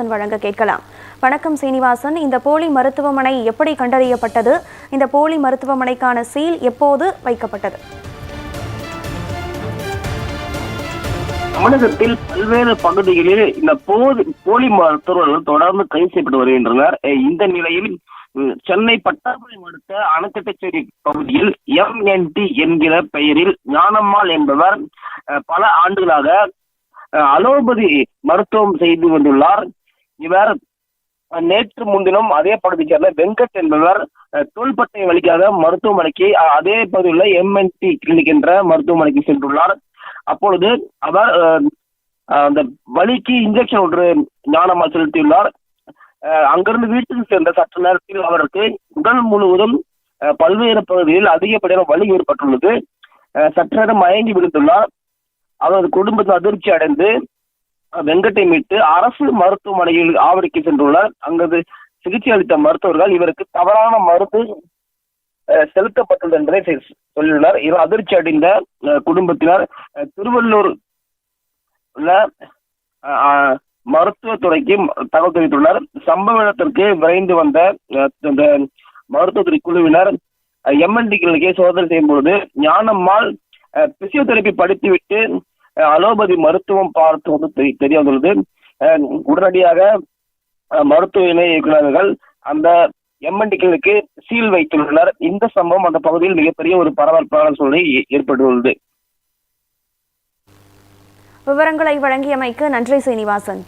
சீனிவாசன் வழங்க கேட்கலாம். வணக்கம் சீனிவாசன். இந்த போலி மருத்துவமனை எப்படி கண்டறியப்பட்டது? இந்த போலி மருத்துவமனைக்கான சீல் எப்போது வைக்கப்பட்டது? தமிழகத்தில் பல்வேறு பகுதிகளில் இந்த போது போலி மருத்துவர்கள் தொடர்ந்து கைது செய்யப்பட்டு வருகின்றனர். இந்த நிலையில் சென்னை பட்டாபுரம் அடுத்த அணைக்கட்டச்சேரி பகுதியில் எம்என்டி என்கிற பெயரில் ஞானம்மாள் என்பவர் பல ஆண்டுகளாக அலோபதி மருத்துவம் செய்து வந்துள்ளார் இவர் நேற்று முன்தினம் அதே பகுதியை சேர்ந்த வெங்கட் என்பவர் அஹ், தோள்பட்டை வலிக்காத மருத்துவமனைக்கு அதே பகுதியில் எம்என்டி கிளினிக் என்ற மருத்துவமனைக்கு சென்றுள்ளார். அப்பொழுது அவர் அந்த வலிக்கு இன்ஜெக்ஷன் ஒன்று ஞானம்மாள் செலுத்தியுள்ளார். அஹ், அங்கிருந்து வீட்டுக்கு சென்ற சற்று நேரத்தில் அவருக்கு உடல் முழுவதும் அஹ், பல்வேறு பகுதியில் அதிகப்படியான வலி ஏற்பட்டுள்ளது. அஹ், சற்று நேரம் மயங்கி விழுந்துள்ளார். அவரது குடும்பத்தில் அதிர்ச்சி அடைந்து வெங்கட்டை மீட்டு அரசு மருத்துவமனையில் ஆவடிக்கு சென்றுள்ளார். அங்கு சிகிச்சை அளித்த மருத்துவர்கள் இவருக்கு தவறான மருந்து அஹ், செலுத்தப்பட்டுள்ளது என்பதை சொல்லியுள்ளார். இவர் அதிர்ச்சி அடைந்த குடும்பத்தினர் அஹ், திருவள்ளூர் உள்ள அஹ், மருத்துவத்துறைக்கு தகவல் தெரிவித்துள்ளார். சம்பவ இடத்திற்கு விரைந்து வந்த இந்த மருத்துவத்துறை குழுவினர் எம்என்டி கிளினிக்கை சோதனை செய்யும் பொழுது ஞானம்மாள் பிசியோதெரபி படித்துவிட்டு அலோபதி மருத்துவம் பார்த்து வந்து தெரிய வந்துள்ளது உடனடியாக மருத்துவ இணை இயக்குநர்கள் அந்த எம்என்டிகளுக்கு சீல் வைத்துள்ளனர். இந்த சம்பவம் அந்த பகுதியில் மிகப்பெரிய ஒரு பரபரப்பான சூழ்நிலை ஏற்பட்டுள்ளது. விவரங்களை வழங்கியமைக்கு நன்றி சீனிவாசன்.